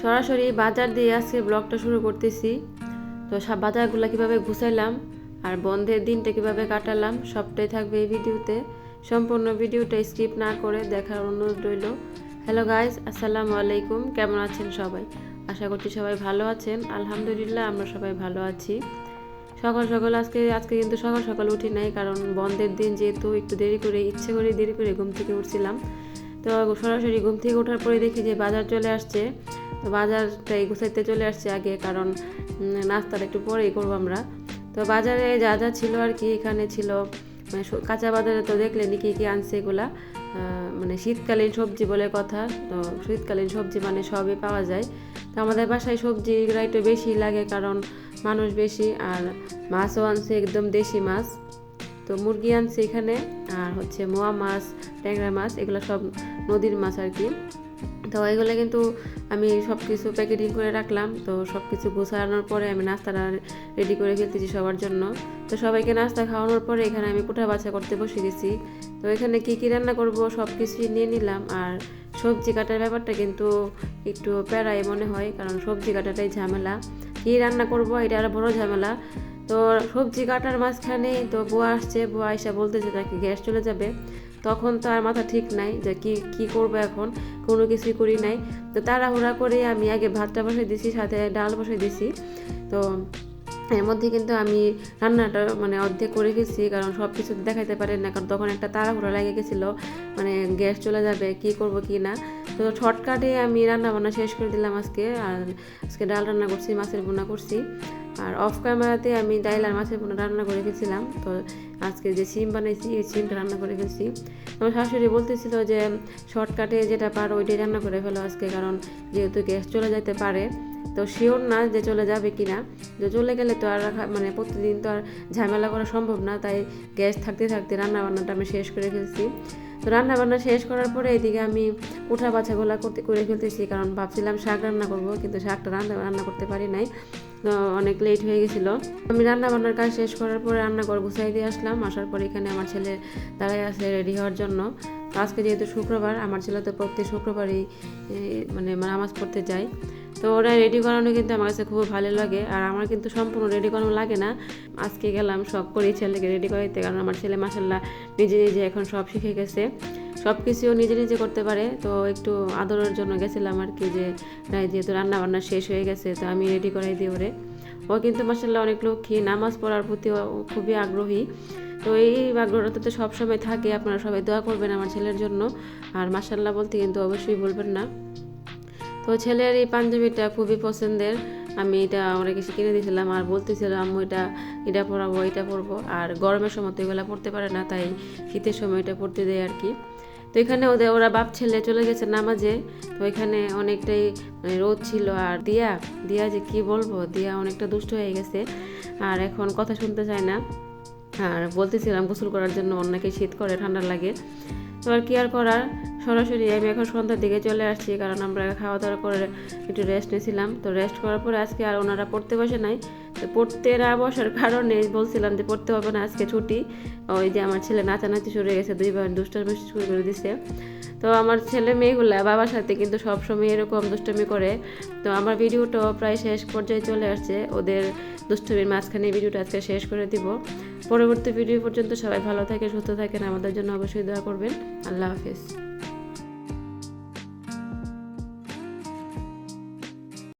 সরাসরি বাজার দিয়ে আজকে ব্লগটা শুরু করতেছি। তো সব বাজারগুলো কীভাবে গুছাইলাম আর বন্ধের দিনটা কীভাবে কাটালাম, সবটাই থাকবে এই ভিডিওতে। সম্পূর্ণ ভিডিওটা স্কিপ না করে দেখার অনুরোধ রইল। হ্যালো গাইজ আসসালামু আলাইকুম। কেমন আছেন সবাই? আশা করছি সবাই ভালো আছেন। আলহামদুলিল্লাহ, আমরা সবাই ভালো আছি। সকাল সকাল আজকে আজকে কিন্তু সকাল সকাল উঠি নাই, কারণ বন্ধের দিন যেহেতু একটু দেরি করে, ইচ্ছে করে দেরি করে ঘুম থেকে উঠছিলাম। তো সরাসরি ঘুম থেকে ওঠার পরে দেখি যে বাজার চলে আসছে। তো বাজারটাই গুছাইতে চলে আসছে আগে কারণ উম, নাস্তাটা একটু পরেই করব আমরা। তো বাজারে যা যা ছিল আর কি এখানে ছিল মানে কাঁচা বাজারে তো দেখলেনি কি কি আনছে এগুলা। মানে শীতকালীন সবজি বলে কথা তো শীতকালীন সবজি মানে সবই পাওয়া যায়। তো আমাদের বাসায় সবজিগুলো একটু বেশি লাগে কারণ মানুষ বেশি আর মাছও আনছে একদম দেশি মাছ। তো মুরগি আনছে এখানে আর হচ্ছে মোয়া মাছ ট্যাংরা মাছ এগুলো সব নদীর মাছ আর কি। তো এগুলো কিন্তু আমি সব কিছু প্যাকেটিং করে রাখলাম। তো সব কিছু গোছানোর পরে আমি নাস্তাটা রেডি করে ফেলতেছি সবার জন্য। তো সবাইকে নাস্তা খাওয়ানোর পরে এখানে আমি কুটা বাছা করতে বসে গেছি। তো এখানে কি কি রান্না করব সব কিছুই নিয়ে নিলাম। আর সবজি কাটার ব্যাপারটা কিন্তু একটু প্যারাই মনে হয়, কারণ সবজি কাটাটাই ঝামেলা। কি রান্না করব এটা আরও বড় ঝামেলা। তো সবজি কাটার মাঝখানে তো বুয়া আসছে বুয়া এসে বলতেছে নাকি গ্যাস চলে যাবে। তখন তো আর মাথা ঠিক নাই যে কি কি করব এখন? কোনো কিছুই করি নাই। তো তাড়াহুড়া করে আমি আগে ভাতটা বসাই দিছি, সাথে ডাল বসাই দিছি। তো এর মধ্যে কিন্তু আমি রান্নাটা মানে অর্ধেক করে গেছি, কারণ সব কিছু দেখাইতে পারেন না, কারণ তখন একটা তাড়াহুড়া লেগে গেছিল মানে গ্যাস চলে যাবে, কি করব, কি না। তো শর্টকাটে আমি রান্না বান্না শেষ করে দিলাম আজকে, আর আজকে ডাল রান্না করছি, মাছের বোনা করছি। আর অফ ক্যামেরাতে আমি ডাইল আর মাছের বোনা রান্না করে গেছিলাম, তো আজকে যে সিম বানাইছি, এই সিমটা রান্না করে গেছি আমার শাশুড়ি বলতেছিল যে, শর্টকাটে যেটা পারো, ওইটাই রান্না করে ফেলো আজকে, কারণ যেহেতু গ্যাস চলে যেতে পারে তো শিওর না যে চলে যাবে কি না যে চলে গেলে তো আর মানে প্রতিদিন তো আর ঝামেলা করা সম্ভব না, তাই গ্যাস থাকতে থাকতে রান্না বান্নাটা আমি শেষ করে ফেলছি। তো রান্না বান্না শেষ করার পরে এদিকে আমি উঠা বাছাগুলা করতে করে ফেলতেছি, কারণ ভাবছিলাম শাক রান্না করব, কিন্তু শাকটা রান্না রান্না করতে পারি নাই অনেক লেট হয়ে গেছিল। আমি রান্না বান্নার কাজ শেষ করার পরে রান্নাঘর গুছাই দিয়ে আসলাম, আসার পর এখানে আমার ছেলে দাঁড়ায় আছে রেডি হওয়ার জন্য। আজকে যেহেতু শুক্রবার, আমার ছেলে তো প্রত্যেক শুক্রবারই মানে নামাজ পড়তে যায়। তো ওরা রেডি করানো কিন্তু আমার কাছে খুব ভালো লাগে। আর আমার কিন্তু সম্পূর্ণ রেডি করানো লাগে না। আজকে গেলাম শখ করি, ছেলেকে রেডি করাইতে, কারণ আমার ছেলে মাসাল্লাহ নিজে নিজে এখন সব শিখে গেছে। সব কিছুও নিজে নিজে করতে পারে। তো একটু আদরের জন্য গেছিলাম আর কি যে যেহেতু রান্না বান্না শেষ হয়ে গেছে, তো আমি রেডি করাই দিই ওরে। ও কিন্তু মাসাল্লাহ অনেক লক্ষ্মী, নামাজ পড়ার প্রতি খুবই আগ্রহী। তো এই আগ্রহটা তো সবসময় থাকে, আপনারা সবাই দোয়া করবেন আমার ছেলের জন্য। আর মাসাল্লাহ বলতে কিন্তু অবশ্যই বলবেন না। তো ছেলের এই পাঞ্জাবিটা খুবই পছন্দের। আমি এটা অনেক কিছু কিনে দিয়েছিলাম আর বলতেছিলাম আম্মু, এটা এটা পরাবো, এটা পরবো। আর গরমের সময় তো এগুলো পড়তে পারে না, তাই শীতের সময় এটা পড়তে দেয় আর কি। তো এখানে ওদের, ওরা বাপ ছেলে চলে গেছে নামাজে। তো এখানে অনেকটাই মানে রোদ ছিল আর দিয়া দিয়া যে কি বলব, দিয়া অনেকটা দুষ্ট হয়ে গেছে। আর এখন কথা শুনতে চায় না। আর বলতেছিলাম, গোসল করার জন্য অনেকে শীত করে, ঠান্ডা লাগে। তো আর কি আর করার? সরাসরি আমি এখন সন্ধ্যার দিকে চলে আসছি, কারণ আমরা খাওয়া দাওয়া করে একটু রেস্ট নিয়েছিলাম। তো রেস্ট করার পরে আজকে আর ওনারা পড়তে বসে নাই। তো পড়তে না বসার কারণে বলছিলাম যে পড়তে হবে না, আজকে ছুটি। ওই যে আমার ছেলে নাচানাচি শুরু হয়ে গেছে দুই বার দুষ্টামি শুরু করে দিছে। তো আমার ছেলে মেয়েগুলা বাবার সাথে কিন্তু সবসময় এরকম দুষ্টমি করে। তো আমার ভিডিওটাও প্রায় শেষ পর্যায়ে চলে আসছে। ওদের দুষ্টমির মাঝখানে ভিডিওটা আজকে শেষ করে দিব। পরবর্তী ভিডিও পর্যন্ত সবাই ভালো থাকে সুস্থ থাকেন। আমাদের জন্য অবশ্যই দোয়া করবেন। আল্লাহ হাফিজ।